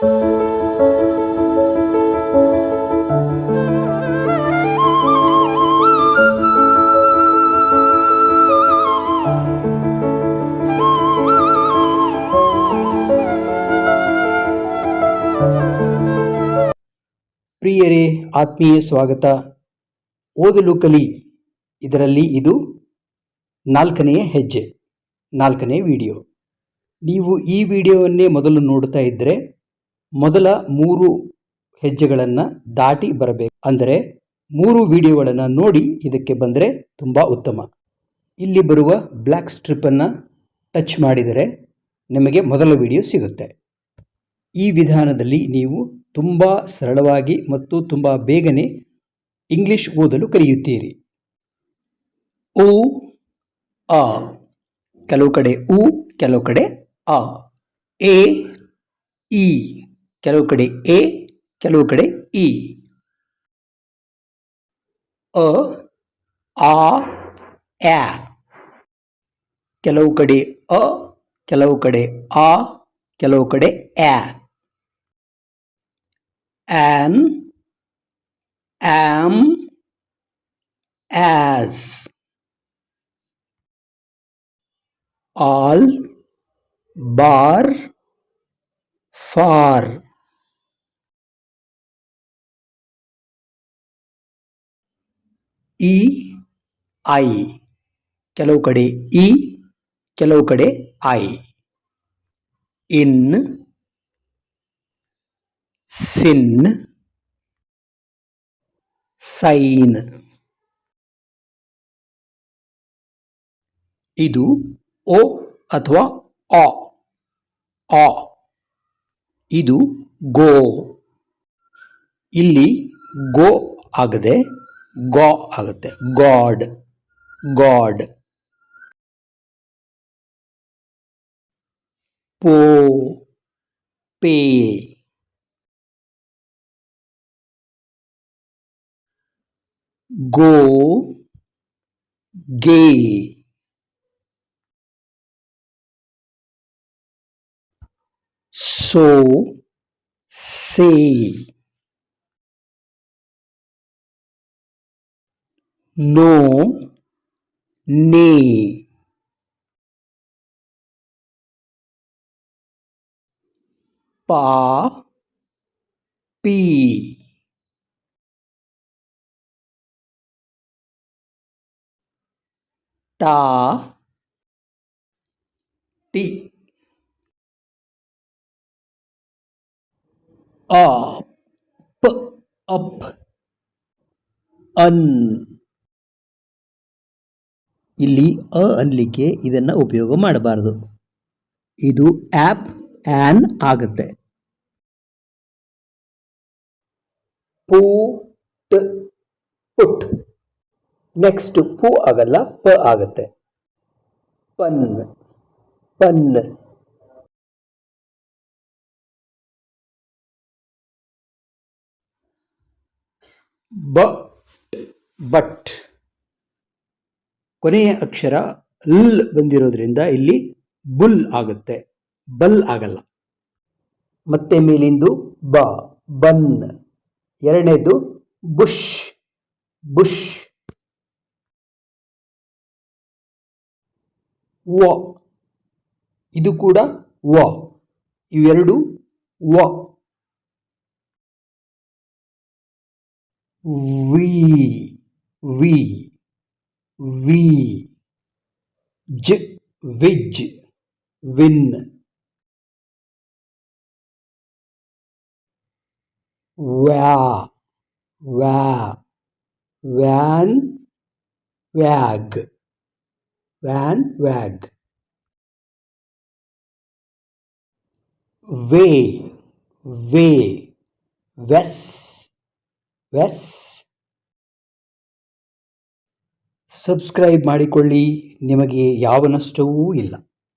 ಪ್ರಿಯರೇ, ಆತ್ಮೀಯ ಸ್ವಾಗತ. ಓದಲು ಕಲಿ. ಇದರಲ್ಲಿ ಇದು ನಾಲ್ಕನೆಯ ಹೆಜ್ಜೆ, ನಾಲ್ಕನೇ ವಿಡಿಯೋ. ನೀವು ಈ ವಿಡಿಯೋವನ್ನೇ ಮೊದಲು ನೋಡ್ತಾ ಇದ್ದರೆ ಮೊದಲ ಮೂರು ಹೆಜ್ಜೆಗಳನ್ನು ದಾಟಿ ಬರಬೇಕು. ಅಂದರೆ ಮೂರು ವಿಡಿಯೋಗಳನ್ನು ನೋಡಿ ಇದಕ್ಕೆ ಬಂದರೆ ತುಂಬ ಉತ್ತಮ. ಇಲ್ಲಿ ಬರುವ ಬ್ಲ್ಯಾಕ್ ಸ್ಟ್ರಿಪ್ಪನ್ನು ಟಚ್ ಮಾಡಿದರೆ ನಿಮಗೆ ಮೊದಲ ವಿಡಿಯೋ ಸಿಗುತ್ತೆ. ಈ ವಿಧಾನದಲ್ಲಿ ನೀವು ತುಂಬ ಸರಳವಾಗಿ ಮತ್ತು ತುಂಬ ಬೇಗನೆ ಇಂಗ್ಲಿಷ್ ಓದಲು ಕಲಿಯುತ್ತೀರಿ. ಉ ಆ. ಕೆಲವು ಕಡೆ ಉ ಕೆಲವು ಕಡೆ ಆ. ಎ, ಇ. ಕೆಲವು ಕಡೆ ಎ ಕೆಲವು ಕಡೆ ಇ ಅ ಆ ಯಾ ಕೆಲವು ಕಡೆ ಅ ಕೆಲವು ಕಡೆ ಆ ಕೆಲವು ಕಡೆ ಯಾ an am as all bar far E ಐ. ಕೆಲವು ಕಡೆ ಇ ಕೆಲವು ಕಡೆ ಐ. In, sin, sign. ಇದು ಓ ಅಥವಾ ಆ. ಆ. ಇದು ಗೋ. ಇಲ್ಲಿ ಗೋ ಆಗದೆ ಗಾ ಆಗುತ್ತೆ ಗಾಡ್ ಗಾಡ್ ಪೋ pay go gay so say no, nay. Pa, pee. Ta, ti. Up, up, un. ಇಲ್ಲಿ ಅ ಅನ್ಲಿಕ್ಕೆ ಇದನ್ನು ಉಪಯೋಗ ಮಾಡಬಾರದು. ಇದು ಆ್ಯಪ್ ಆ್ಯನ್ ಆಗುತ್ತೆ. ಪೂಟ್, ಪುಟ್. ನೆಕ್ಸ್ಟ್ ಪೂ ಆಗಲ್ಲ, ಪ ಆಗುತ್ತೆ. Pun pun. But but. ಕೊನೆಯ ಅಕ್ಷರ ಲ್ ಬಂದಿರೋದ್ರಿಂದ ಇಲ್ಲಿ ಬುಲ್ ಆಗುತ್ತೆ. ಬಲ್ ಆಗಲ್ಲ. ಮತ್ತೆ ಮೇಲಿಂದು ಬ, ಬನ್. ಎರಡನೇದು ಬುಷ್ ಬುಷ್. ವ. ಇದು ಕೂಡ ವ. ಇವೆರಡು ವ. ವಿ. ವಿ. we j. Widge win where where van. Wag. Van wag. Way way west west subscribe ಮಾಡಿಕೊಳ್ಳಿ. ನಿಮಗೆ ಯಾವ ನಷ್ಟವೂ ಇಲ್ಲ.